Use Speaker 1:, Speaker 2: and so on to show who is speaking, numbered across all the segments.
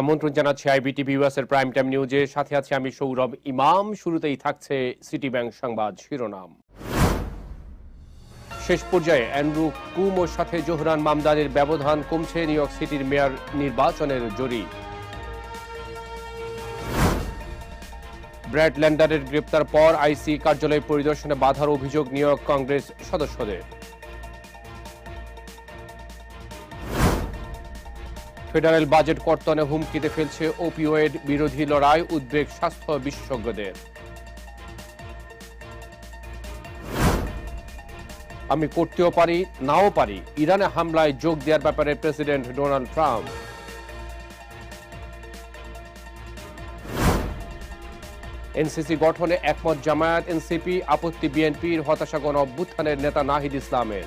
Speaker 1: আমন্ত্রণ জানাচ্ছি আইবিটিভি ইউএসের প্রাইম টাইম নিউজে সাথে আছে আমি সৌরভ ইমাম শুরুতেই থাকছে সিটি ব্যাংক সংবাদ শিরোনাম শেষ পর্যায়ে অ্যান্ড্রু কুমোর সাথে জোহরান মামদানের ব্যবধান কমছে নিউ ইয়র্ক সিটির মেয়র নির্বাচনের জরি ব্র্যাড ল্যান্ডারের গ্রেপ্তার পর আইসি কার্যালয় পরিদর্শনে বাধার অভিযোগ নিয়োগ কংগ্রেস সদস্যদের ফেডারেল বাজেট কর্তনে হুমকিতে ফেলছে ওপিওয়েড বিরোধী লড়াই উদ্বেগ স্বাস্থ্য বিশেষজ্ঞদের আমি করতেও পারি নাও পারি ইরানে হামলায় যোগ দেওয়ার ব্যাপারে প্রেসিডেন্ট ডোনাল্ড ট্রাম্প এনসিসি গঠনে একমত জামায়াত এনসিপি আপত্তি বিএনপির হতাশা গণ অভ্যুত্থানের নেতা নাহিদ ইসলামের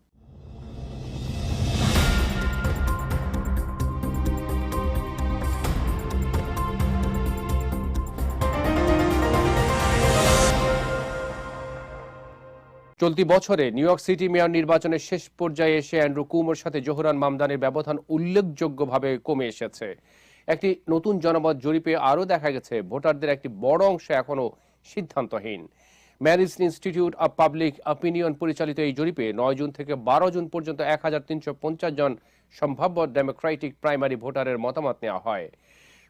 Speaker 1: চলতি বছরে নিউ ইয়র্ক সিটি মেয়র নির্বাচনের শেষ পর্যায়ে এসে অ্যান্ড্রু কুমোর সাথে জোহরান মামদানের ব্যবধান উল্লেখযোগ্যভাবে কমে এসেছে একটি নতুন জনমত জরিপে আরও দেখা গেছে ভোটারদের একটি বড় অংশ এখনও সিদ্ধান্তহীন Marist institute of public opinion পরিচালিত এই জরিপে নয় জুন থেকে বারো জুন পর্যন্ত এক জন সম্ভাব্য ডেমোক্রেটিক প্রাইমারি ভোটারের মতামত নেওয়া হয়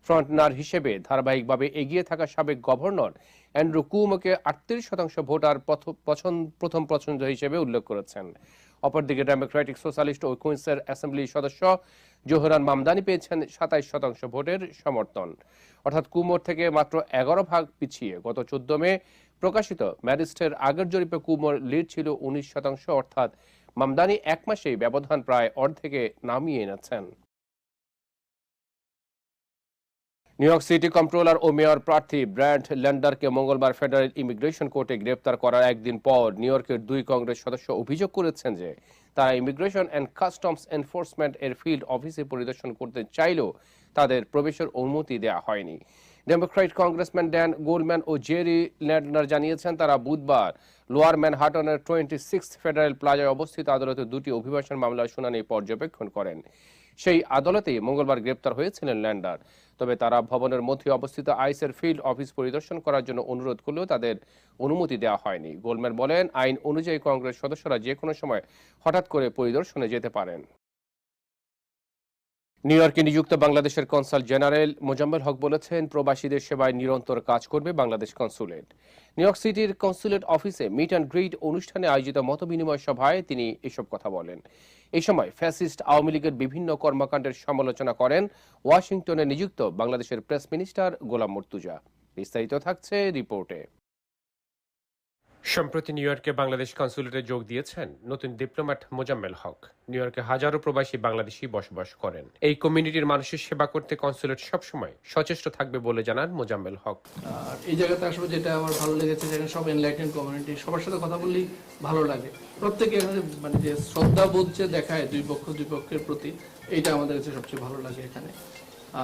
Speaker 1: ফ্রন্টনার হিসেবে ধারাবাহিকভাবে এগিয়ে থাকা সাবেক গভর্নর অ্যান্ড্রু কুমকে আটত্রিশ শতাংশ ভোটার প্রথম পছন্দ হিসেবে উল্লেখ করেছেন অপরদিকে ডেমোক্রেটিক সোশ্যালিস্ট ও কুইন্সের অ্যাসেম্বলি সদস্য জোহরান মামদানি পেয়েছেন সাতাইশ শতাংশ ভোটের সমর্থন অর্থাৎ কুমোর থেকে মাত্র এগারো ভাগ পিছিয়ে গত চোদ্দ মে প্রকাশিত ম্যারিস্টের আগের জরিপে কুমোর লিড ছিল উনিশ শতাংশ অর্থাৎ মামদানি এক মাসেই ব্যবধান প্রায় অর্ধেকে নামিয়ে এনেছেন নিউইয়র্ক সিটি কন্ট্রোলার ও মেয়র প্রার্থী ব্র্যান্ড ল্যান্ডারকে মঙ্গলবার ফেডারেল ইমিগ্রেশন কোর্টে গ্রেপ্তার করার একদিন পর নিউইয়র্কের দুই কংগ্রেস সদস্য অভিযোগ করেছেন যে তারা ইমিগ্রেশন অ্যান্ড কাস্টমস এনফোর্সমেন্ট এর ফিল্ড অফিসে পরিদর্শন করতে চাইলেও তাদের প্রবেশের অনুমতি দেওয়া হয়নি ডেমোক্রেট কংগ্রেসম্যান ড্যান গোলম্যান ও জেরি ল্যান্ডার জানিয়েছেন তারা বুধবার লোয়ার ম্যানহাটনের টোয়েন্টি সিক্স ফেডারেল প্লাজায় অবস্থিত আদালতে দুটি অভিবাসন মামলার শুনানি পর্যবেক্ষণ করেন সেই আদালতেই মঙ্গলবার গ্রেপ্তার হয়েছিলেন ল্যান্ডার তবে তারা ভবনের মধ্যে অবস্থিত আইসের ফিল্ড অফিস পরিদর্শন করার জন্য অনুরোধ করলেও তাদের অনুমতি দেওয়া হয়নি গোলম্যান বলেন আইন অনুযায়ী কংগ্রেস সদস্যরা যে কোনো সময় হঠাৎ করে পরিদর্শনে যেতে পারেন নিউ ইয়র্কে নিযুক্ত বাংলাদেশের কনসাল জেনারেল মোজাম্মেল হক বলেছেন প্রবাসীদের সেবায় নিরন্তর কাজ করবে বাংলাদেশ কনসুলেট নিউ ইয়র্ক সিটির কনসুলেট অফিসে মিট অ্যান্ড গ্রিড অনুষ্ঠানে আয়োজিত মতবিনিময় সভায় তিনি এসব কথা বলেন এই সময় ফ্যাসিস্ট আওয়ামী লীগের বিভিন্ন কর্মকাণ্ডের সমালোচনা করেন ওয়াশিংটনে নিযুক্ত বাংলাদেশের প্রেস মিনিস্টার গোলাম মর্তুজা বিস্তারিত থাকছে রিপোর্টে
Speaker 2: সম্প্রতি নিউ ইয়র্কে বাংলাদেশ কনসুলেটে যোগ দিয়েছেন নতুন ডিপ্লোম্যাট মোজাম্মেল হক নিউ ইয়র্কে হাজারো প্রবাসী বাংলাদেশি বসবাস করেন এই কমিউনিটির মানুষের সেবা করতে কনসুলেট সবসময় সচেষ্ট থাকবে বলে জানান মোজাম্মেল হক
Speaker 3: এই জায়গাতে আসলে যেটা আমার ভালো লেগেছে যেখানে সব এনলাইটেন কমিউনিটি সবার সাথে কথা বললেই ভালো লাগে প্রত্যেকে এখানে মানে যে শ্রদ্ধাবোধ যে দেখায় দুই পক্ষ দুই পক্ষের প্রতি এইটা আমাদের কাছে সবচেয়ে ভালো লাগে এখানে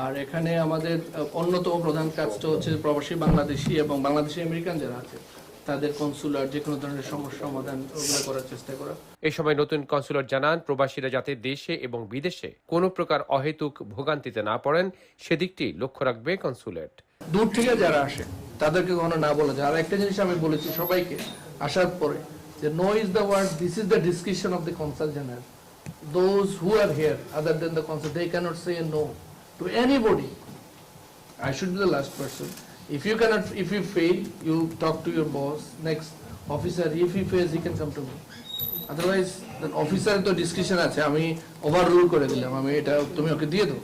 Speaker 3: আর এখানে আমাদের অন্যতম প্রধান কাজটা হচ্ছে প্রবাসী বাংলাদেশি এবং বাংলাদেশি আমেরিকান যারা আছে তাদের কনসুলার যে কোনো ধরনের সমস্যা সমাধান ওগুলো করার চেষ্টা করা
Speaker 1: এই সময় নতুন কনসুলার জানান প্রবাসীরা যাতে দেশে এবং বিদেশে কোনো প্রকার অহেতুক ভোগান্তিতে না পড়েন সেদিকটি লক্ষ্য রাখবে কনসুলেট
Speaker 4: দূর থেকে যারা আসে তাদেরকে কোনো না বলে যায় আর একটা জিনিস আমি বলেছি সবাইকে আসার পরে যে no is the word this is the description of the consul general those who are here other than the consul they cannot say no to anybody I should be the last person If you cannot, if you fail, you talk to your boss, next officer, if he fails, he can come to me. Otherwise officer তো description আছে আমি over rule করে দিলাম আমি এটা তুমি ওকে দিয়ে দাও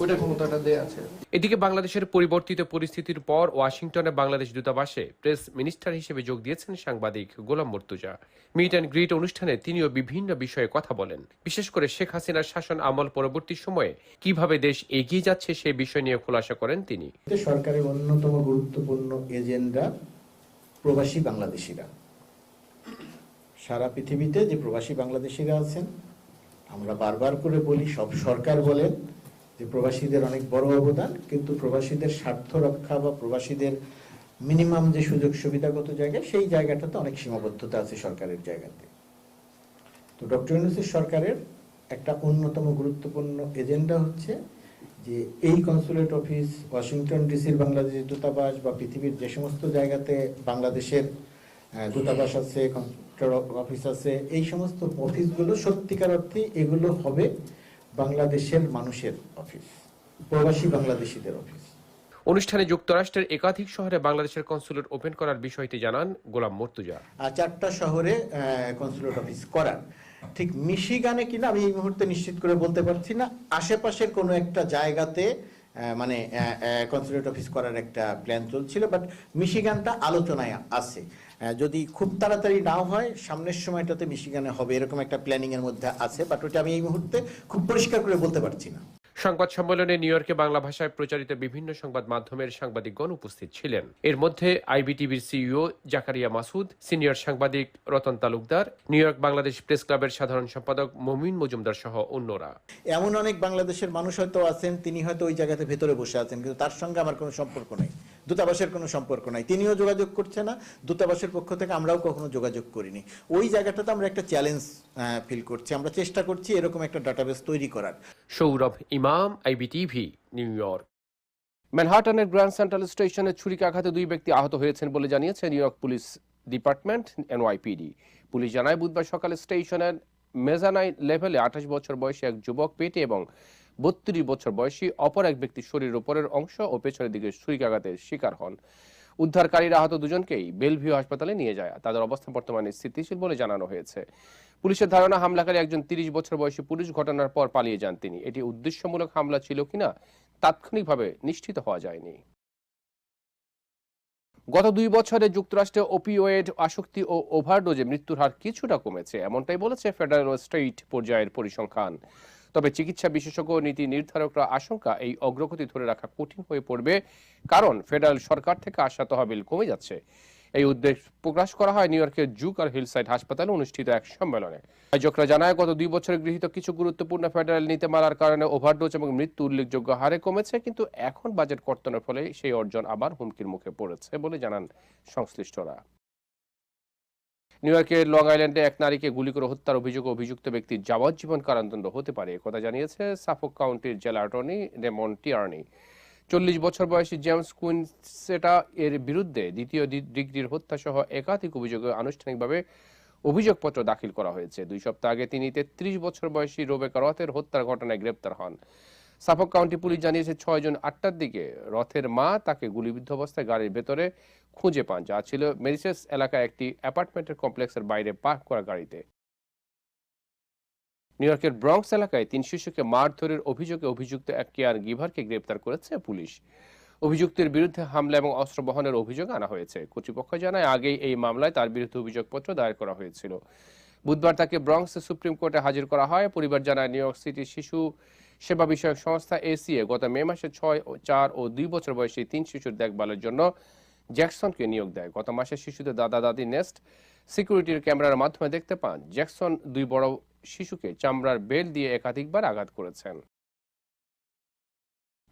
Speaker 4: ওইটা ক্ষমতাটা দেয়া আছে
Speaker 1: এদিকে বাংলাদেশের পরিবর্তিত পরিস্থিতির পর ওয়াশিংটনে বাংলাদেশ দূতাবাসে প্রেস মিনিস্টার হিসেবে যোগ দিয়েছেন সাংবাদিক Golam Mortuza meet and greet অনুষ্ঠানে তিনিও বিভিন্ন বিষয়ে কথা বলেন বিশেষ করে শেখ হাসিনার শাসন আমল পরবর্তী সময়ে কিভাবে দেশ এগিয়ে যাচ্ছে সেই বিষয় নিয়ে খোলাসা করেন তিনি
Speaker 5: সরকারের অন্যতম গুরুত্বপূর্ণ এজেন্ডা প্রবাসী বাংলাদেশিরা সারা পৃথিবীতে যে প্রবাসী বাংলাদেশিরা আছেন আমরা বারবার করে বলি সব সরকার বলেন যে প্রবাসীদের অনেক বড় অবদান কিন্তু প্রবাসীদের স্বার্থ রক্ষা বা প্রবাসীদের মিনিমাম যে সুযোগ সুবিধাগত জায়গা সেই জায়গাটাতে অনেক সীমাবদ্ধতা আছে সরকারের জায়গাতে তো ডক্টর ইউনুসের সরকারের একটা অন্যতম গুরুত্বপূর্ণ এজেন্ডা হচ্ছে যে এই কনসুলেট অফিস ওয়াশিংটন ডিসির বাংলাদেশের দূতাবাস বা পৃথিবীর যে সমস্ত জায়গাতে বাংলাদেশের দূতাবাস আছে অফিস আছে এই সমস্ত অফিসগুলো সত্যিকার অর্থে এগুলো হবে বাংলাদেশের মানুষের অফিস প্রবাসী বাংলাদেশিদের অফিস
Speaker 1: অনুষ্ঠানে যুক্তরাষ্ট্রের একাধিক শহরে বাংলাদেশের কনসুলেট ওপেন করার বিষয়টি জানান গোলাম মর্তুজা
Speaker 5: চারটা শহরে কনসুলেট অফিস করার ঠিক মিশিগানে কিনা আমি এই মুহূর্তে নিশ্চিত করে বলতে পারছি না আশেপাশের কোনো একটা জায়গাতে মানে কনসুলেট অফিস করার একটা প্ল্যান চলছিল বাট মিশিগানটা আলোচনায় আছে যদি খুব তাড়াতাড়ি না হয় সামনের সময়টাতে মিশিগানে হবে এরকম একটা এর মধ্যে আছে বাট ওটা আমি এই মুহূর্তে খুব পরিষ্কার করে বলতে পারছি না
Speaker 1: সংবাদ সম্মেলনে নিউ ইয়র্কে বাংলা ভাষায় প্রচারিত বিভিন্ন সংবাদ মাধ্যমের সাংবাদিকগণ উপস্থিত ছিলেন এর মধ্যে আইবিটিভির সিইও জাকারিয়া মাসুদ সিনিয়র সাংবাদিক Ratan Talukdar New York Bangladesh press ক্লাবের সাধারণ সম্পাদক মমিন মজুমদার সহ অন্যরা
Speaker 6: এমন অনেক বাংলাদেশের মানুষ হয়তো আছেন তিনি হয়তো ওই জায়গাতে ভেতরে বসে আছেন কিন্তু তার সঙ্গে আমার কোনো সম্পর্ক নেই দূতাবাসের কোনো সম্পর্ক নাই তিনিও যোগাযোগ করছে না দূতাবাসের পক্ষ থেকে আমরাও কখনো যোগাযোগ করিনি ওই জায়গাটাতে আমরা একটা চ্যালেঞ্জ ফিল করছি আমরা চেষ্টা করছি এরকম একটা ডাটাবেস তৈরি করার
Speaker 1: Sourav Imam IBTV New York ম্যানহাটনের গ্র্যান্ড সেন্ট্রাল স্টেশনে ছুরিকাঘাতে দুই ব্যক্তি আহত হয়েছেন বলে জানিয়েছে New York police department NYPD police জানায় বুধবার সকালে স্টেশনের মেজানাই লেভেলে আঠাশ বছর বয়সী এক যুবক পেটে এবং বত্রিশ বছর বয়সী অপর এক ব্যক্তি শরীরের উপরের অংশ ও পেছনের দিকে ছুরিকাঘাতের শিকার হন উদ্ধারকারীরা আহত দুজনকেই বেলভিউ হাসপাতালে নিয়ে যায় তাদের অবস্থা বর্তমানে স্থিতিশীল বলে জানানো হয়েছে পুলিশের ধারণা হামলাকারী একজন তিরিশ বছর বয়সী পুলিশ ঘটনার পর পালিয়ে যান তিনি এটি উদ্দেশ্যমূলক হামলা ছিল কিনা তাৎক্ষণিকভাবে নিশ্চিত হওয়া যায়নি গত দুই বছরে যুক্তরাষ্ট্রে ওপিওয়েড আসক্তি ও ওভারডোজে মৃত্যুর হার কিছুটা কমেছে এমনটাই বলেছে ফেডারেল স্টেট পর্যায়ের পরিসংখ্যান তবে চিকিৎসা বিশেষজ্ঞ নীতি নির্ধারকরা আশঙ্কা এই অগ্রগতি ধরে রাখা কঠিন হয়ে পড়বে কারণ ফেডারেল সরকার থেকে আসা তহবিল কমে যাচ্ছে এই উদ্বেগ প্রকাশ করা হয় নিউ ইয়র্কের জুক আর হিলসাইড হাসপাতালে অনুষ্ঠিত এক সম্মেলনে আয়োজকরা জানায় গত দুই বছরে গৃহীত কিছু গুরুত্বপূর্ণ ফেডারেল নীতিমালার কারণে ওভারডোজ এবং মৃত্যু উল্লেখযোগ্য হারে কমেছে কিন্তু এখন বাজেট কর্তনের ফলে সেই অর্জন আবার হুমকির মুখে পড়েছে বলে জানান সংশ্লিষ্টরা নিউ ইয়র্কের লং আইল্যান্ডে এক নারীকে গুলি করে হত্যার অভিযোগে অভিযুক্ত ব্যক্তির যাবজ্জীবন কারাদণ্ড হতে পারে কথা জানিয়েছে সাফক কাউন্টির জেলা অ্যাটর্নি রেমন্ড টিয়ার্নি চল্লিশ বছর বয়সী জেমস কুইনসেটা এর বিরুদ্ধে দ্বিতীয় ডিগ্রির হত্যাসহ একাধিক অভিযোগে আনুষ্ঠানিকভাবে অভিযোগপত্র দাখিল করা হয়েছে দুই সপ্তাহ আগে তিনি তেত্রিশ বছর বয়সী রোবেকা রথের হত্যার ঘটনায় গ্রেপ্তার হন সাফক কাউন্টি পুলিশ জানিয়েছে ছয়জন আটটার দিকে রথের মা তাকে গুলিবিদ্ধ অবস্থায় গাড়ির ভেতরে খুঁজে পান যা ছিল মেরিসেস এলাকায় একটি অ্যাপার্টমেন্টের কমপ্লেক্সের বাইরে পার্ক করা গাড়িতে নিউ ইয়র্কের ব্রঙ্কস এলাকায় তিন শিশুকে মারধরের অভিযোগে অভিযুক্ত এক কেয়ার গিভারকে গ্রেপ্তার করেছে পুলিশ অভিযুক্তের বিরুদ্ধে হামলা এবং অস্ত্র বহনের অভিযোগ আনা হয়েছে কর্তৃপক্ষ জানায় আগেই এই মামলায় তার বিরুদ্ধে অভিযোগপত্র দায়ের করা হয়েছিল বুধবার তাকে ব্রঙ্কস সুপ্রিম কোর্টে হাজির করা হয় পরিবার জানায় নিউ ইয়র্ক সিটির শিশু সেবা বিষয়ক সংস্থা এসিএ গত মে মাসে ছয় ও চার ও দুই বছর বয়সী তিন শিশুর দেখভালের জন্য জ্যাকসনকে নিয়োগ দেয় গত মাসে শিশুদের দাদা দাদি নেস্ট সিকিউরিটির ক্যামেরার মাধ্যমে দেখতে পান জ্যাকসন দুই বড় শিশুকে চামড়ার বেল দিয়ে একাধিকবার আঘাত করেছেন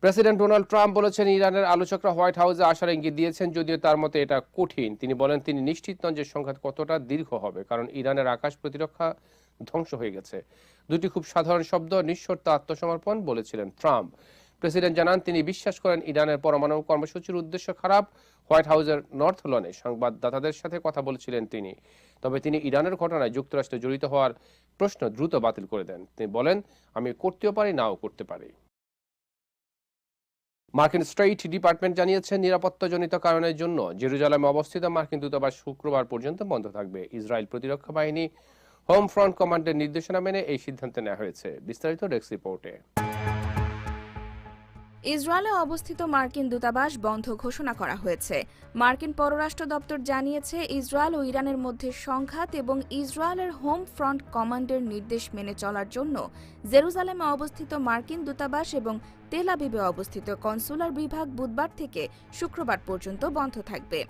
Speaker 1: প্রেসিডেন্ট ডোনাল্ড ট্রাম্প বলেছেন ইরানের আলোচকরা হোয়াইট হাউসে আসার ইঙ্গিত দিয়েছেন যদিও তার মতে এটা কঠিন তিনি বলেন তিনি নিশ্চিত নন যে সংঘাত কতটা দীর্ঘ হবে কারণ ইরানের আকাশ প্রতিরক্ষা ধ্বংস হয়ে গেছে দুটি খুব সাধারণ শব্দ নিঃশর্ত আত্মসমর্পণ বলেছিলেন ট্রাম্প প্রেসিডেন্ট জানান তিনি বিশ্বাস করেন ইরানের পরমাণু কর্মসূচির উদ্দেশ্য খারাপ হোয়াইট হাউসের নর্থ লনে সংবাদদাতাদের সাথে কথা বলেছিলেন তিনি তবে তিনি ইরানের ঘটনায় যুক্তরাষ্ট্রে জড়িত হওয়ার প্রশ্ন দ্রুত বাতিল করে দেন তিনি বলেন আমি করতেও পারি নাও করতে পারি মার্কিন স্টেট ডিপার্টমেন্ট জানিয়েছে নিরাপত্তাজনিত কারণের জন্য জেরুজালামে অবস্থিত মার্কিন দূতাবাস শুক্রবার পর্যন্ত বন্ধ থাকবে ইসরায়েল প্রতিরক্ষা বাহিনী হোম ফ্রন্ট কমান্ডের নির্দেশনা মেনে এই সিদ্ধান্ত নেওয়া হয়েছে বিস্তারিত ডেস্ক রিপোর্টে
Speaker 7: ইসরায়েলে অবস্থিত মার্কিন দূতাবাস বন্ধ ঘোষণা করা হয়েছে মার্কিন পররাষ্ট্র দপ্তর জানিয়েছে ইসরায়েল ও ইরানের মধ্যে সংঘাত এবং ইসরায়েলের হোম ফ্রন্ট কমান্ডের নির্দেশ মেনে চলার জন্য জেরুজালেমে অবস্থিত মার্কিন দূতাবাস এবং তেলাবিবে অবস্থিত কনসুলার বিভাগ বুধবার থেকে শুক্রবার পর্যন্ত বন্ধ থাকবে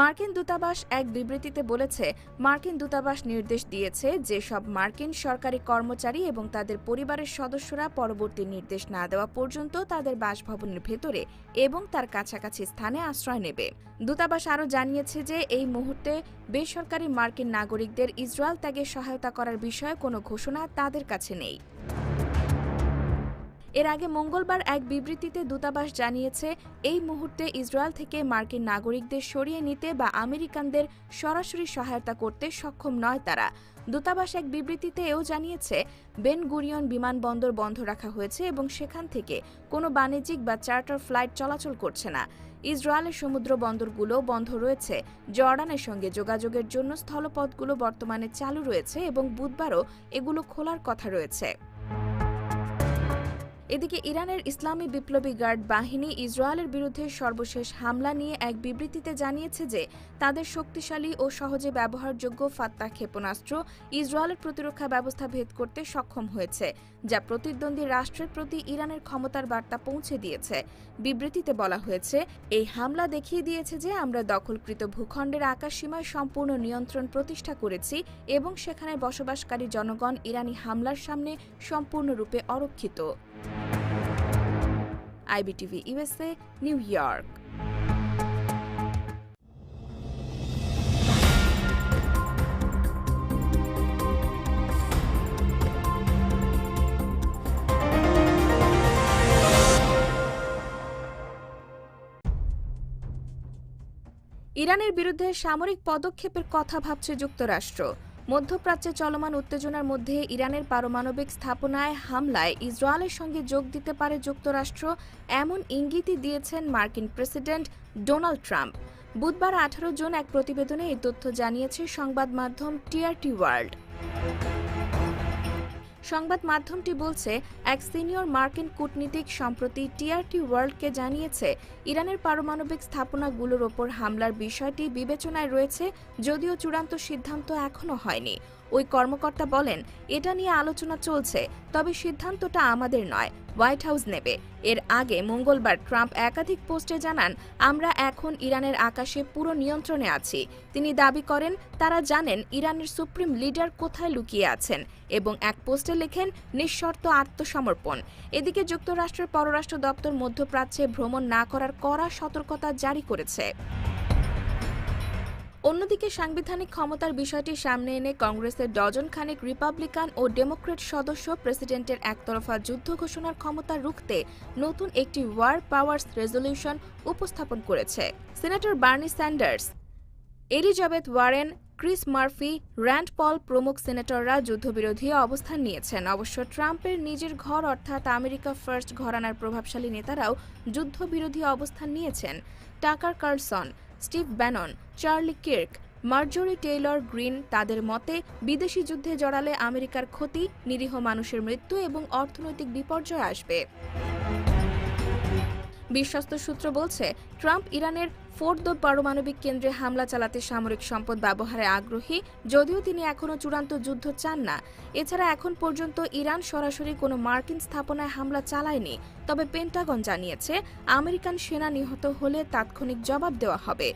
Speaker 7: মার্কিন দূতাবাস এক বিবৃতিতে বলেছে মার্কিন দূতাবাস নির্দেশ দিয়েছে যে সব মার্কিন সরকারি কর্মচারী এবং তাদের পরিবারের সদস্যরা পরবর্তী নির্দেশ না দেওয়া পর্যন্ত তাদের বাসভবনের ভেতরে এবং তার কাছাকাছি স্থানে আশ্রয় নেবে দূতাবাস আরও জানিয়েছে যে এই মুহূর্তে বেসরকারি মার্কিন নাগরিকদের ইসরায়েল ত্যাগে সহায়তা করার বিষয়ে কোনো ঘোষণা তাদের কাছে নেই এর আগে মঙ্গলবার এক বিবৃতিতে দূতাবাস জানিয়েছে এই মুহূর্তে ইসরায়েল থেকে মার্কিন নাগরিকদের সরিয়ে নিতে বা আমেরিকানদের সরাসরি সহায়তা করতে সক্ষম নয় তারা দূতাবাস এক বিবৃতিতে এও জানিয়েছে বেন গুরিয়ন বিমানবন্দর বন্ধ রাখা হয়েছে এবং সেখান থেকে কোনো বাণিজ্যিক বা চার্টার ফ্লাইট চলাচল করছে না ইসরায়েলের সমুদ্র বন্দরগুলো বন্ধ রয়েছে জর্ডানের সঙ্গে যোগাযোগের জন্য স্থলপথগুলো বর্তমানে চালু রয়েছে এবং বুধবারও এগুলো খোলার কথা রয়েছে এদিকে ইরানের ইসলামী বিপ্লবী গার্ড বাহিনী ইসরায়েলের বিরুদ্ধে সর্বশেষ হামলা নিয়ে এক বিবৃতিতে জানিয়েছে যে তাদের শক্তিশালী ও সহজে ব্যবহারযোগ্য ফাত্তা ক্ষেপণাস্ত্র ইসরায়েলের প্রতিরক্ষা ব্যবস্থা ভেদ করতে সক্ষম হয়েছে যা প্রতিদ্বন্দ্বী রাষ্ট্রের প্রতি ইরানের ক্ষমতার বার্তা পৌঁছে দিয়েছে বিবৃতিতে বলা হয়েছে এই হামলা দেখিয়ে দিয়েছে যে আমরা দখলকৃত ভূখণ্ডের আকাশসীমায় সম্পূর্ণ নিয়ন্ত্রণ প্রতিষ্ঠা করেছি এবং সেখানে বসবাসকারী জনগণ ইরানি হামলার সামনে সম্পূর্ণরূপে অরক্ষিত আইবিটিভি ইউএসএ নিউ ইয়র্ক ইরানের বিরুদ্ধে সামরিক পদক্ষেপের কথা ভাবছে যুক্তরাষ্ট্র মধ্যপ্রাচ্যে চলমান উত্তেজনার মধ্যে ইরানের পারমাণবিক স্থাপনায় হামলায় ইসরায়েলের সঙ্গে যোগ দিতে পারে যুক্তরাষ্ট্র এমন ইঙ্গিতই দিয়েছেন মার্কিন প্রেসিডেন্ট ডোনাল্ড ট্রাম্প বুধবার আঠারো জুন এক প্রতিবেদনে এই তথ্য জানিয়েছে সংবাদ মাধ্যম টিআরটি ওয়ার্ল্ড সংবাদ মাধ্যমটি বলছে এক সিনিয়র মার্কিন কূটনীতিক সম্প্রতি টিআরটি ওয়ার্ল্ডকে জানিয়েছে ইরানের পারমাণবিক স্থাপনাগুলোর ওপর হামলার বিষয়টি বিবেচনায় রয়েছে যদিও চূড়ান্ত সিদ্ধান্ত এখনও হয়নি ওই কর্মকর্তা বলেন এটা নিয়ে আলোচনা চলছে তবে সিদ্ধান্তটা আমাদের নয় হোয়াইট হাউস নেবে এর আগে মঙ্গলবার ট্রাম্প একাধিক পোস্টে জানান আমরা এখন ইরানের আকাশে পুরো নিয়ন্ত্রণে আছি তিনি দাবি করেন তারা জানেন ইরানের সুপ্রিম লিডার কোথায় লুকিয়ে আছেন এবং এক পোস্টে লেখেন নিঃশর্ত আত্মসমর্পণ এদিকে যুক্তরাষ্ট্রের পররাষ্ট্র দপ্তর মধ্যপ্রাচ্যে ভ্রমণ না করার কড়া সতর্কতা জারি করেছে অন্যদিকে সাংবিধানিক ক্ষমতার বিষয়টি সামনে এনে কংগ্রেসের ডজন খানেক রিপাবলিকান ও ডেমোক্রেট সদস্য প্রেসিডেন্টের একতরফা যুদ্ধ ঘোষণার ক্ষমতা রুখতে নতুন একটি ওয়ার পাওয়ার্স রেজলিউশন উপস্থাপন করেছে senator Bernie Sanders Elizabeth Warren Chris Murphy Rand Paul প্রমুখ সিনেটররা যুদ্ধবিরোধী অবস্থান নিয়েছেন অবশ্য ট্রাম্পের নিজের ঘর অর্থাৎ আমেরিকা ফার্স্ট ঘরানার প্রভাবশালী নেতারাও যুদ্ধবিরোধী অবস্থান নিয়েছেন Tucker Carlson Steve Bannon Charlie Kirk Marjorie Taylor Greene তাদের মতে বিদেশি যুদ্ধে জড়ালে আমেরিকার ক্ষতি নিরীহ মানুষের মৃত্যু এবং অর্থনৈতিক বিপর্যয় আসবে বিশ্বস্ত সূত্র বলছে ট্রাম্প ইরানের ফোর্ট ফোর্দ পারমাণবিক কেন্দ্রে হামলা চালাতে সামরিক সম্পদ ব্যবহারে আগ্রহী যদিও তিনি এখনও চূড়ান্ত যুদ্ধ চান না এছাড়া এখন পর্যন্ত ইরান সরাসরি কোনো মার্কিন স্থাপনায় হামলা চালায়নি তবে পেন্টাগন জানিয়েছে আমেরিকান সেনা নিহত হলে তাৎক্ষণিক জবাব দেওয়া হবে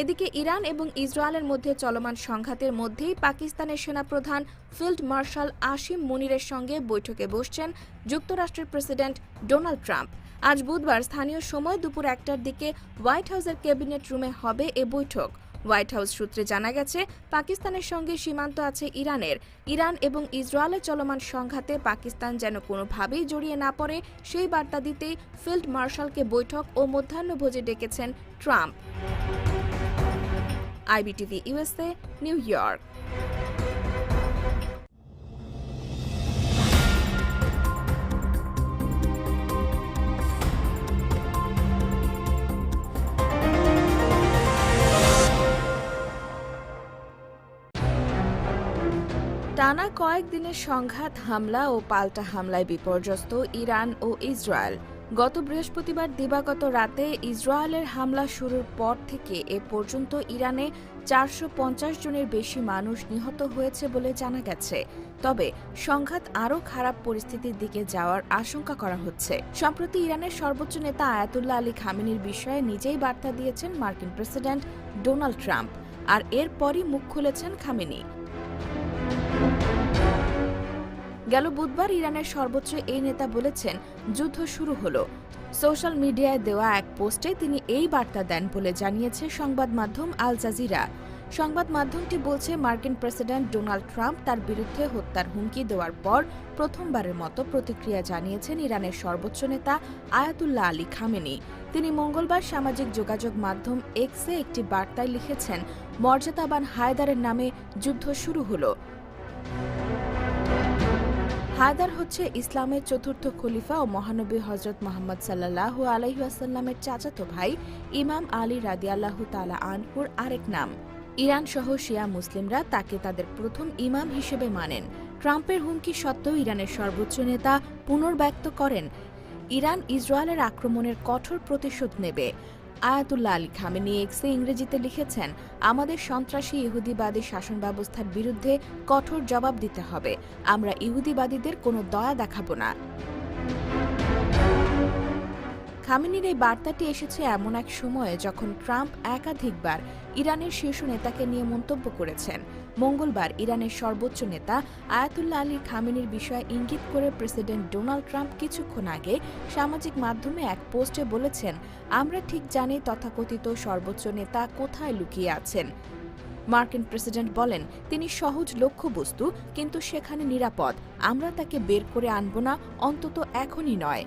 Speaker 7: এদিকে ইরান এবং ইসরায়েলের মধ্যে চলমান সংঘাতের মধ্যেই পাকিস্তানের সেনাপ্রধান ফিল্ড মার্শাল আসিম মুনিরের সঙ্গে বৈঠকে বসছেন যুক্তরাষ্ট্রের প্রেসিডেন্ট ডোনাল্ড ট্রাম্প আজ বুধবার স্থানীয় সময় দুপুর একটার দিকে হোয়াইট হাউসের ক্যাবিনেট রুমে হবে এ বৈঠক হোয়াইট হাউস সূত্রে জানা গেছে পাকিস্তানের সঙ্গে সীমান্ত আছে ইরানের ইরান এবং ইসরায়েলে চলমান সংঘাতে পাকিস্তান যেন কোনোভাবেই জড়িয়ে না পড়ে সেই বার্তা দিতেই ফিল্ড মার্শালকে বৈঠক ও মধ্যাহ্নভোজে ডেকেছেন Trump IBTV USA New York টানা কয়েকদিনের সংঘাত হামলা ও পাল্টা হামলায় বিপর্যস্ত ইরান ও ইসরায়েল গত বৃহস্পতিবার দিবাগত রাতে ইসরায়েলের হামলা শুরুর পর থেকে এ পর্যন্ত ইরানে চারশো জনের বেশি মানুষ নিহত হয়েছে বলে জানা গেছে তবে সংঘাত আরও খারাপ পরিস্থিতির দিকে যাওয়ার আশঙ্কা করা হচ্ছে সম্প্রতি ইরানের সর্বোচ্চ নেতা আয়াতুল্লাহ আলী খামেনির বিষয়ে নিজেই বার্তা দিয়েছেন মার্কিন প্রেসিডেন্ট ডোনাল্ড ট্রাম্প আর এরপরই মুখ খুলেছেন খামেনি গেল বুধবার ইরানের সর্বোচ্চ এই নেতা বলেছেন যুদ্ধ শুরু হলো সোশ্যাল মিডিয়ায় দেওয়া এক পোস্টে তিনি এই বার্তা দেন বলে জানিয়েছে সংবাদ মাধ্যম আল জাজিরা সংবাদ মাধ্যমটি বলছে মার্কিন প্রেসিডেন্ট ডোনাল্ড ট্রাম্প তার বিরুদ্ধে হত্যার হুমকি দেওয়ার পর প্রথমবারের মতো প্রতিক্রিয়া জানিয়েছেন ইরানের সর্বোচ্চ নেতা আয়াতুল্লাহ আলী খামেনি তিনি মঙ্গলবার সামাজিক যোগাযোগ মাধ্যম এক্সে একটি বার্তায় লিখেছেন মর্যাদাবান হায়দারের নামে যুদ্ধ শুরু হলো হায়দার হচ্ছে ইসলামের চতুর্থ খলিফা ও মহানবী হজরত মোহাম্মদ সাল্লাহ আলহিউসাল্লামের চাচাতো ভাই ইমাম আলী রাদি আল্লাহ তালা আনহুর আরেক নাম ইরান সহ শিয়া মুসলিমরা তাকে তাদের প্রথম ইমাম হিসেবে মানেন ট্রাম্পের হুমকি সত্ত্বেও ইরানের সর্বোচ্চ নেতা পুনর্ব্যক্ত করেন ইরান ইসরায়েলের আক্রমণের কঠোর প্রতিশোধ নেবে আয়াতুল্লাহ আলী খামেনি এক্সে ইংরেজিতে লিখেছেন আমাদের সন্ত্রাসী ইহুদিবাদী শাসন ব্যবস্থার বিরুদ্ধে কঠোর জবাব দিতে হবে আমরা ইহুদিবাদীদের কোনো দয়া দেখাবো না খামিনির এই বার্তাটি এসেছে এমন এক সময়ে যখন ট্রাম্প একাধিকবার ইরানের শীর্ষ নেতাকে নিয়ে মন্তব্য করেছেন মঙ্গলবার ইরানের সর্বোচ্চ নেতা আয়াতুল্লাহ আলী খামেনির বিষয়ে ইঙ্গিত করে প্রেসিডেন্ট ডোনাল্ড ট্রাম্প কিছুক্ষণ আগে সামাজিক মাধ্যমে এক পোস্টে বলেছেন আমরা ঠিক জানি তথাকথিত সর্বোচ্চ নেতা কোথায় লুকিয়ে আছেন মার্কিন প্রেসিডেন্ট বলেন তিনি সহজ লক্ষ্যবস্তু কিন্তু সেখানে নিরাপদ আমরা তাকে বের করে আনব না অন্তত এখনই নয়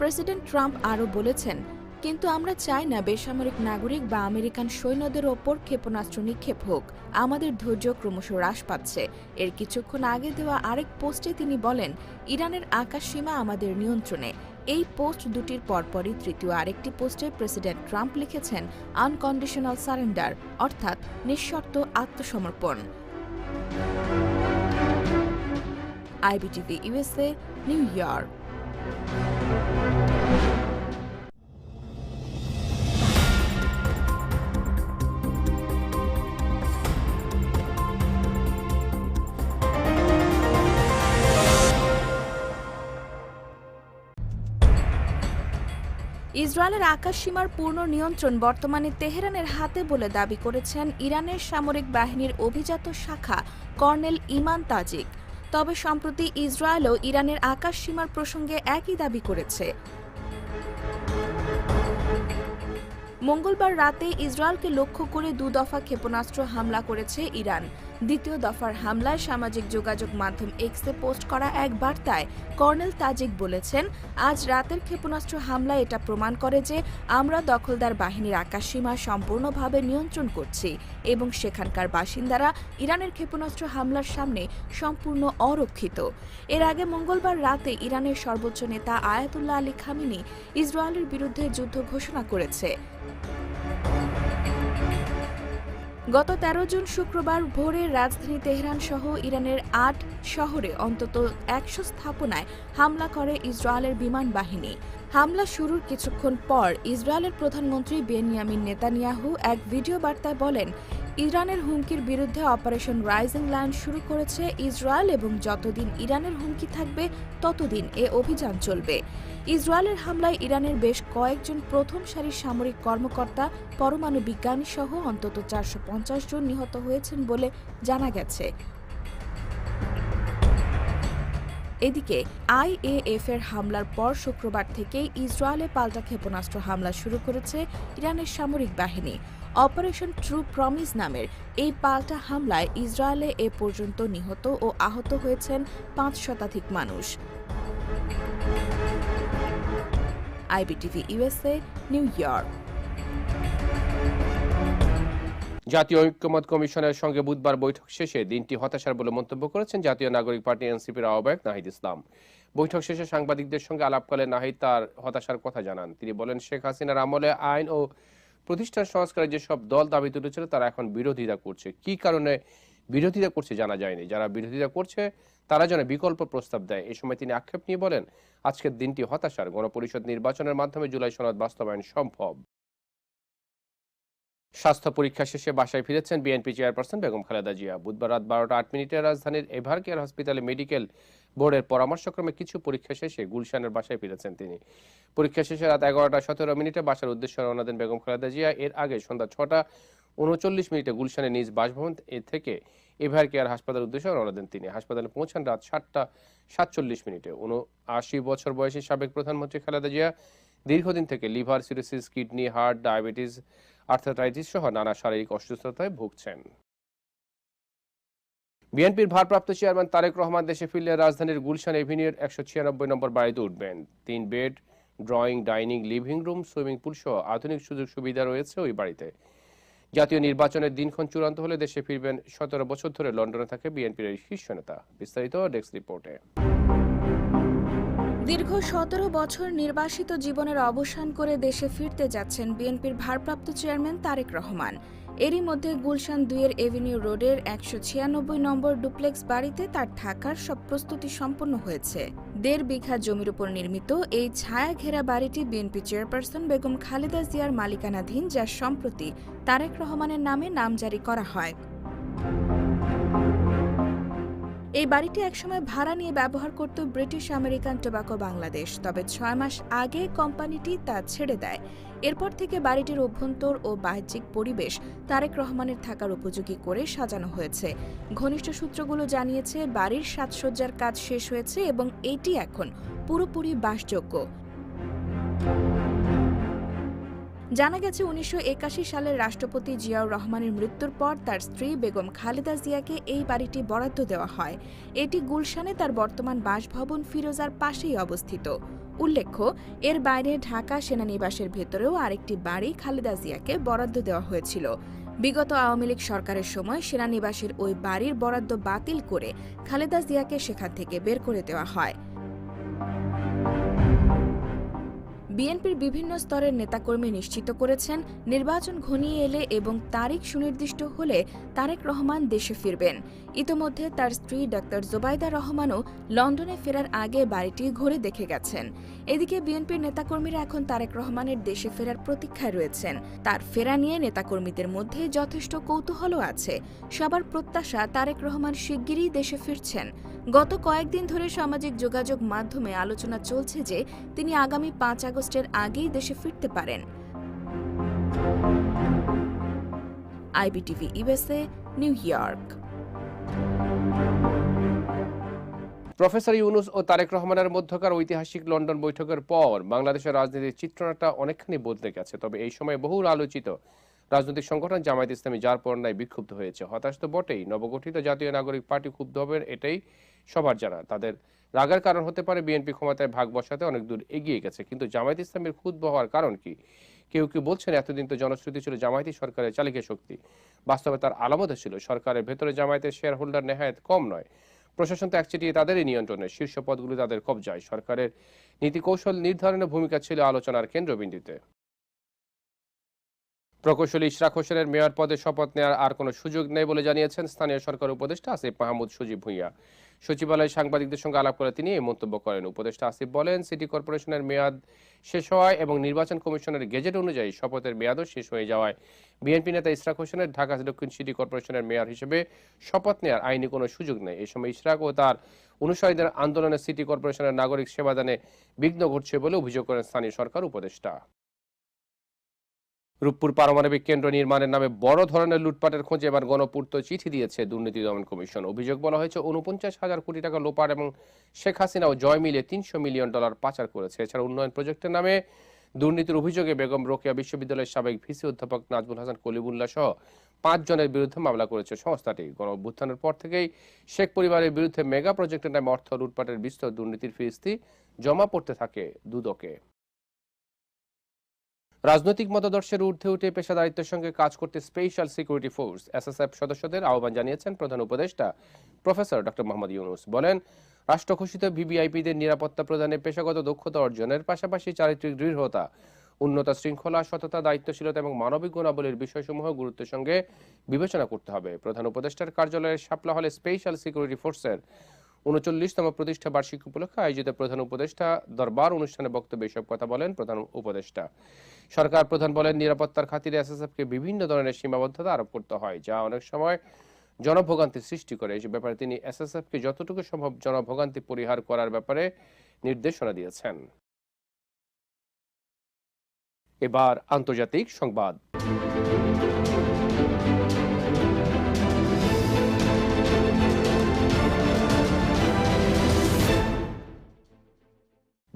Speaker 7: প্রেসিডেন্ট ট্রাম্প আরও বলেছেন কিন্তু আমরা চাই না বেসামরিক নাগরিক বা আমেরিকান সৈন্যদের ওপর ক্ষেপণাস্ত্র নিক্ষেপ হোক আমাদের ধৈর্য ক্রমশ হ্রাস পাচ্ছে এর কিছুক্ষণ আগে দেওয়া আরেক পোস্টে তিনি বলেন ইরানের আকাশসীমা আমাদের নিয়ন্ত্রণে এই পোস্ট দুটির পরপরই তৃতীয় আরেকটি পোস্টে প্রেসিডেন্ট ট্রাম্প লিখেছেন আনকন্ডিশনাল সারেন্ডার অর্থাৎ নিঃশর্ত আত্মসমর্পণ আইবিটিভি ইউএসএ নিউ ইয়র্ক ইসরায়েলের আকাশসীমার পূর্ণ নিয়ন্ত্রণ বর্তমানে তেহরানের হাতে বলে দাবি করেছেন ইরানের সামরিক বাহিনীর অভিজাত শাখা কর্নেল ইমান তাজিক তবে সম্প্রতি ইসরায়েলও ইরানের আকাশসীমার প্রসঙ্গে একই দাবি করেছে মঙ্গলবার রাতে ইসরায়েলকে লক্ষ্য করে দু দফা ক্ষেপণাস্ত্র হামলা করেছে ইরান দ্বিতীয় দফার হামলায় সামাজিক যোগাযোগ মাধ্যম এক্সে পোস্ট করা এক বার্তায় কর্নেল তাজিক বলেছেন আজ রাতের ক্ষেপণাস্ত্র হামলায় এটা প্রমাণ করে যে আমরা দখলদার বাহিনীর আকাশসীমা সম্পূর্ণভাবে নিয়ন্ত্রণ করছি এবং সেখানকার বাসিন্দারা ইরানের ক্ষেপণাস্ত্র হামলার সামনে সম্পূর্ণ অরক্ষিত এর আগে মঙ্গলবার রাতে ইরানের সর্বোচ্চ নেতা আয়াতুল্লাহ আলী খামিনি ইসরায়েলের বিরুদ্ধে যুদ্ধ ঘোষণা করেছে গত ১৩ জুন শুক্রবার ভোরে রাজধানী তেহরান সহ ইরানের আট শহরে অন্তত একশো স্থাপনায় হামলা করে ইসরায়েলের বিমান বাহিনী হামলা শুরুর কিছুক্ষণ পর ইসরায়েলের প্রধানমন্ত্রী বেনিয়ামিন নেতানিয়াহু এক ভিডিও বার্তায় বলেন ইরানের হুমকির বিরুদ্ধে অপারেশন রাইজিং লাইন শুরু করেছে ইসরায়েল এবং যতদিন ইরানের হুমকি থাকবে ততদিন এ অভিযান চলবে ইসরায়েলের হামলায় ইরানের বেশ কয়েকজন প্রথম সারির সামরিক কর্মকর্তা পরমাণু বিজ্ঞানী সহ অন্তত চারশো জন নিহত হয়েছেন বলে জানা গেছে এদিকে আইএএফ এর হামলার পর শুক্রবার থেকে ইসরায়েলে পাল্টা ক্ষেপণাস্ত্র হামলা শুরু করেছে ইরানের সামরিক বাহিনী অপারেশন ট্রু প্রমিস নামের এই পাল্টা হামলায় ইসরায়েলে এ পর্যন্ত নিহত ও আহত হয়েছেন পাঁচ শতাধিক মানুষ আইবিটিভি ইউএসএ নিউ ইয়র্ক জাতীয় ঐক্যমত কমিশনের সঙ্গে বুধবার বৈঠক শেষে দিনটি হতাশার বলে মন্তব্য করেছেন জাতীয় নাগরিক পার্টি এনসিপির আহ্বায়ক নাহিদ ইসলাম বৈঠক শেষে সাংবাদিকদের সঙ্গে আলাপকালে নাহিদ তার হতাশার কথা জানান তিনি বলেন শেখ হাসিনার আমলে আইন ও প্রতিষ্ঠান সংস্কারে যেসব দল দাবি তুলেছিল তারা এখন বিরোধিতা করছে কি কারণে বিরোধিতা করছে জানা যায়নি যারা বিরোধিতা করছে তারা যেন বিকল্প প্রস্তাব দেয় এ সময় তিনি আক্ষেপ নিয়ে বলেন আজকের দিনটি হতাশার গণপরিষদ নির্বাচনের মাধ্যমে জুলাই সনদ বাস্তবায়ন সম্ভব স্বাস্থ্য পরীক্ষা শেষে বাসায় ফিরেছেন বিএনপি চেয়ারপারসন বেগম খালেদা জিয়া বুধবার রাত বারোটা আট মিনিটে রাজধানীর এভার কেয়ার হসপিটালে মেডিকেল বোর্ডের পরামর্শক্রমে কিছু পরীক্ষা শেষে গুলশানের বাসায় ফিরেছেন তিনি পরীক্ষা শেষে রাত এগারোটা সতেরো মিনিটে বাসার উদ্দেশ্যে রওনা দেন বেগম খালেদা জিয়া এর আগে সন্ধ্যা ছটা উনচল্লিশ মিনিটে গুলশানে নিজ বাসভবন এ থেকে এভার কেয়ার হাসপাতাল উদ্দেশ্যে রওনা দেন তিনি হাসপাতালে পৌঁছান রাত সাতটা সাতচল্লিশ মিনিটে উনআশি বছর বয়সী সাবেক প্রধানমন্ত্রী খালেদা জিয়া দীর্ঘদিন থেকে liver cirrhosis kidney heart diabetes arthritis সহ নানা শারীরিক অসুস্থতায় ভুগছেন বিএনপির ভারপ্রাপ্ত চেয়ারম্যান তারেক রহমান দেশে ফিরলে রাজধানীর গুলশান এভিনিউর একশো ছিয়ানব্বই নম্বর বাড়িতে উঠবেন তিন bed drawing dining living room swimming pool সহ আধুনিক সুযোগ সুবিধা রয়েছে ওই বাড়িতে জাতীয় নির্বাচনের দিনক্ষণ চূড়ান্ত হলে দেশে ফিরবেন সতেরো বছর ধরে লন্ডনে থাকে বিএনপির এই শীর্ষ নেতা বিস্তারিত ডেস্ক রিপোর্টে দীর্ঘ সতেরো বছর নির্বাসিত জীবনের অবসান করে দেশে ফিরতে যাচ্ছেন বিএনপির ভারপ্রাপ্ত চেয়ারম্যান তারেক রহমান এরই মধ্যে গুলশান দুইয়ের এভিনিউ রোডের একশো ছিয়ানব্বই নম্বর ডুপ্লেক্স বাড়িতে তার থাকার সব প্রস্তুতি সম্পন্ন হয়েছে দেড় বিঘা জমির উপর নির্মিত এই ছায়া ঘেরা বাড়িটি বিএনপি চেয়ারপারসন বেগম খালেদা জিয়ার মালিকানাধীন যা সম্প্রতি তারেক রহমানের নামে নাম জারি করা হয় এই বাড়িটি একসময় ভাড়া নিয়ে ব্যবহার করত ব্রিটিশ আমেরিকান টোবাকো বাংলাদেশ তবে ছয় মাস আগে কোম্পানিটি তা ছেড়ে দেয় এরপর থেকে বাড়িটির অভ্যন্তর ও বাহ্যিক পরিবেশ তারেক রহমানের থাকার উপযোগী করে সাজানো হয়েছে ঘনিষ্ঠ সূত্রগুলো জানিয়েছে বাড়ির সাজসজ্জার কাজ শেষ হয়েছে এবং এটি এখন পুরোপুরি বাসযোগ্য জানা গেছে উনিশশো সালে রাষ্ট্রপতি জিয়াউর রহমানের মৃত্যুর পর তার স্ত্রী বেগম খালেদা জিয়াকে এই বাড়িটি বরাদ্দ দেওয়া হয় এটি গুলশানে তার বর্তমান বাসভবন ফিরোজার পাশেই অবস্থিত উল্লেখ্য এর বাইরে ঢাকা সেনানিবাসের ভেতরেও আরেকটি বাড়ি খালেদা জিয়াকে বরাদ্দ দেওয়া হয়েছিল বিগত আওয়ামী লীগ সরকারের সময় সেনানিবাসের ওই বাড়ির বরাদ্দ বাতিল করে খালেদা জিয়াকে সেখান থেকে বের করে দেওয়া হয় বিএনপির বিভিন্ন স্তরের নেতাকর্মী নিশ্চিত করেছেন নির্বাচন ঘনিয়ে এলে এবং তারিখ সুনির্দিষ্ট হলে তারেক রহমান দেশে ফিরবেন ইতোমধ্যে তার স্ত্রী ডাক্তার জোবাইদা রহমানও লন্ডনে ফেরার আগে বাড়িটি ঘুরে দেখে গেছেন এদিকে বিএনপির নেতাকর্মীরা এখন তারেক রহমানের দেশে ফেরার প্রতীক্ষায় রয়েছেন তার ফেরা নিয়ে নেতাকর্মীদের মধ্যে যথেষ্ট কৌতূহলও আছে সবার প্রত্যাশা তারেক রহমান শিগগিরই দেশে ফিরছেন গত কয়েকদিন ধরে সামাজিক যোগাযোগ মাধ্যমে আলোচনা চলছে যে তিনি আগামী পাঁচ আগস্ট আগস্টের আগেই দেশে ফিরতে পারেন IBTV USA New York professor Yunus ও তারেক রহমানের মধ্যকার ঐতিহাসিক লন্ডন বৈঠকের পর বাংলাদেশের রাজনীতির চিত্রনাটা অনেকখানি বদলে গেছে তবে এই সময় বহুল আলোচিত রাজনৈতিক সংগঠন জামায়াত ইসলামী যার পরনায় বিক্ষুব্ধ হয়েছে হতাশ তো বটেই নবগঠিত জাতীয় নাগরিক পার্টি ক্ষুব্ধ হবেন এটাই সবার জানা তাদের রাগের কারণ হতে পারে বিএনপি ক্ষমতায় ভাগ বসাতে অনেক দূর এগিয়ে গেছে কিন্তু জামায়াত ইসলামের ক্ষুদ্র হওয়ার কারণ কি কেউ কেউ বলছেন এতদিন তো জনশ্রুতি ছিল জামায়াতি সরকারের চালিকা শক্তি বাস্তবে তার আলামত ছিল সরকারের ভেতরে জামায়াতের শেয়ার হোল্ডার নেহায়ত কম নয় প্রশাসন তো একচেটিয়ে তাদেরই নিয়ন্ত্রণে শীর্ষ পদগুলি তাদের কবজায় সরকারের নীতি কৌশল নির্ধারণের ভূমিকা ছিল আলোচনার কেন্দ্রবিন্দুতে প্রকৌশলী ইশরাক হোসেনের মেয়র পদে শপথ নেওয়ার আর কোনো সুযোগ নেই বলে জানিয়েছেন স্থানীয় সরকার উপদেষ্টা আসিফ মাহমুদ সুজিব ভুঁইয়া সচিবালয়ে সাংবাদিকদের সঙ্গে আলাপ করে তিনি এই মন্তব্য করেন উপদেষ্টা আসিফ বলেন সিটি কর্পোরেশনের মেয়াদ শেষ হওয়ায় এবং নির্বাচন কমিশনের গেজেট অনুযায়ী শপথের মেয়াদও শেষ হয়ে যাওয়ায় বিএনপি নেতা ইশরাক হোসেনের ঢাকা দক্ষিণ সিটি কর্পোরেশনের মেয়র হিসেবে শপথ নেওয়ার আইনি কোনো সুযোগ নেই এই সময় ইশরাক ও তার অনুসারীদের আন্দোলনে সিটি কর্পোরেশনের নাগরিক সেবাদানে বিঘ্ন ঘটছে বলে অভিযোগ করেন স্থানীয় সরকার উপদেষ্টা রূপপুর পারমাণবিক কেন্দ্র নির্মাণের নামে বড় ধরনের লুটপাটের খোঁজে এবার গণপূর্ত চিঠি দিয়েছে দুর্নীতি দমন কমিশন অভিযোগ বলা হয়েছে উনপঞ্চাশ হাজার কোটি টাকা লোপার এবং শেখ হাসিনা ও জয় মিলে তিনশো মিলিয়ন ডলার পাচার করেছে এছাড়া উন্নয়ন প্রজেক্টের নামে দুর্নীতির অভিযোগে বেগম রোকেয়া বিশ্ববিদ্যালয়ের সাবেক ভিসি অধ্যাপক নাজমুল হাসান কলিবুল্লাহ সহ পাঁচজনের বিরুদ্ধে মামলা করেছে সংস্থাটি গণ অভ্যুত্থানের পর থেকেই শেখ পরিবারের বিরুদ্ধে মেগা প্রজেক্টের নামে অর্থ লুটপাটের বিস্তর দুর্নীতির ফিরিস্তি জমা পড়তে থাকে দুদকে রাজনৈতিক মতাদর্শের ঊর্ধ্বে উঠে পেশাদারিত্বের সঙ্গে কাজ করতে স্পেশাল সিকিউরিটি ফোর্স এসএসএফ সদস্যদের আহ্বান জানিয়েছেন প্রধান উপদেষ্টা প্রফেসর ডক্টর মোহাম্মদ ইউনুস বলেন রাষ্ট্রঘোষিত ভিভিআইপিদের নিরাপত্তা প্রদানে পেশাগত দক্ষতা অর্জনের পাশাপাশি চারিত্রিক দৃঢ়তা উন্নত শৃঙ্খলা সততা দায়িত্বশীলতা এবং মানবিক গুণাবলীর বিষয়সমূহ গুরুত্বের সঙ্গে বিবেচনা করতে হবে প্রধান উপদেষ্টার কার্যালয়ের শাপলা হলে স্পেশাল সিকিউরিটি ফোর্সের উনচল্লিশতম প্রতিষ্ঠা বার্ষিক উপলক্ষে আয়োজিত প্রধান উপদেষ্টা দরবার অনুষ্ঠানে বক্তব্যে সব কথা বলেন প্রধান উপদেষ্টা সরকার প্রধান বলেন নিরাপত্তার খাতিরে এসএসএফকে বিভিন্ন ধরনের সীমাবদ্ধতা আরোপ করতে হয় যা অনেক সময় জনভোগান্তি সৃষ্টি করে এই ব্যাপারে তিনি এসএসএফকে যতটুকু সম্ভব জনভোগান্তি পরিহার করার ব্যাপারে নির্দেশনা দিয়েছেন এবার আন্তর্জাতিক সংবাদ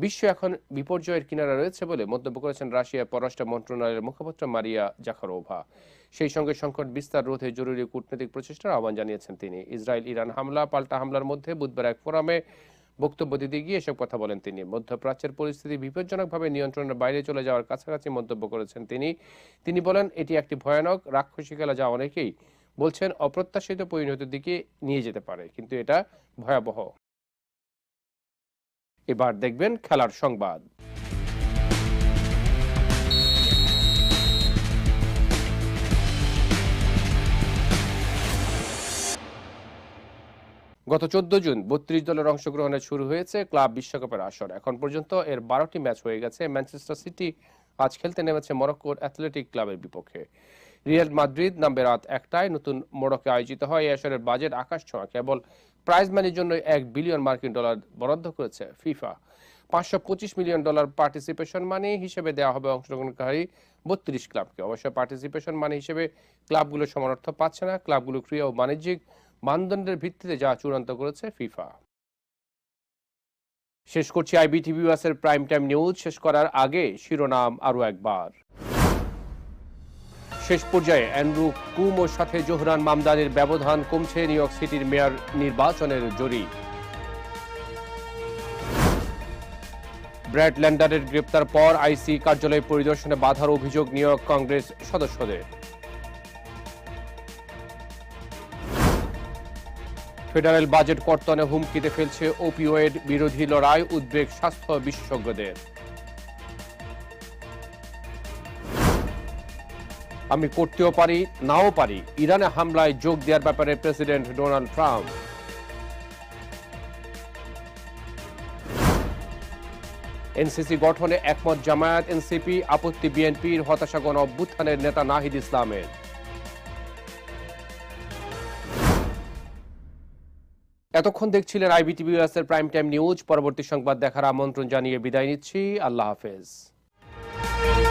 Speaker 7: বিশ্ব এখন বিপর্যয়ের কিনারা রয়েছে বলে মন্তব্য করেছেন রাশিয়ার পররাষ্ট্র মন্ত্রণালয়ের মুখপাত্র মারিয়া জাখারোভা সেই সঙ্গে সংকট বিস্তার রোধে জরুরি কূটনৈতিক প্রচেষ্টার আহ্বান জানিয়েছেন তিনি ইসরায়েল ইরান হামলা পাল্টা হামলার মধ্যে বুধবার এক ফোরামে বক্তব্য দিতে গিয়ে এসব কথা বলেন তিনি মধ্যপ্রাচ্যের পরিস্থিতি বিপজ্জনকভাবে নিয়ন্ত্রণের বাইরে চলে যাওয়ার কাছাকাছি মন্তব্য করেছেন তিনি তিনি বলেন এটি একটি ভয়ানক রাক্ষসী খেলা যা অনেকেই বলছেন অপ্রত্যাশিত পরিণতির দিকে নিয়ে যেতে পারে কিন্তু এটা ভয়াবহ এবার দেখবেন খেলার সংবাদ গত চোদ্দ জুন বত্রিশ দলের অংশগ্রহণে শুরু হয়েছে ক্লাব বিশ্বকাপের আসর এখন পর্যন্ত এর বারোটি ম্যাচ হয়ে গেছে ম্যানচেস্টার সিটি আজ খেলতে নেমেছে মরক্কোর অ্যাথলেটিক ক্লাবের বিপক্ষে রিয়াল মাদ্রিদ নামবে রাত একটায় নতুন মোড়কে আয়োজিত হয় এই আসরের বাজেট আকাশ ছোঁয়া কেবল প্রাইজ মানির জন্য এক বিলিয়ন মার্কিন ডলার বরাদ্দ করেছে ফিফা পাঁচশো মিলিয়ন ডলার পার্টিসিপেশন মানি হিসেবে দেওয়া হবে অংশগ্রহণকারী বত্রিশ ক্লাবকে অবশ্য পার্টিসিপেশন মানি হিসেবে ক্লাবগুলো সমানর্থ পাচ্ছে না ক্লাবগুলো ক্রিয়া ও বাণিজ্যিক মানদণ্ডের ভিত্তিতে যা চূড়ান্ত করেছে ফিফা শেষ করছি আইবিটিভি এর প্রাইম টাইম নিউজ শেষ করার আগে শিরোনাম আরও একবার শেষ পর্যায়ে অ্যান্ড্রু কুমোর সাথে জোহরান মামদানির ব্যবধান কমছে নিউ ইয়র্ক সিটির মেয়র নির্বাচনের জরি ব্র্যাড ল্যান্ডারের গ্রেপ্তার পর আইসি কার্যালয় পরিদর্শনে বাধার অভিযোগ নিউ ইয়র্ক কংগ্রেস সদস্যদের ফেডারেল বাজেট কর্তনে হুমকিতে ফেলছে ওপিওয়েড বিরোধী লড়াই উদ্বেগ স্বাস্থ্য বিশেষজ্ঞদের আমি করতেও পারি নাও পারি ইরানে হামলায় যোগ দেওয়ার ব্যাপারে প্রেসিডেন্ট ডোনাল্ড ট্রাম্প এনসিসি গঠনে একমত জামায়াত এনসিপি আপত্তি বিএনপির হতাশা গণ অভ্যুত্থানের নেতা নাহিদ ইসলামের এতক্ষণ দেখছিলেন আইবিটিভিএস এর প্রাইম টাইম নিউজ পরবর্তী সংবাদ দেখার আমন্ত্রণ জানিয়ে বিদায় নিচ্ছি আল্লাহ হাফেজ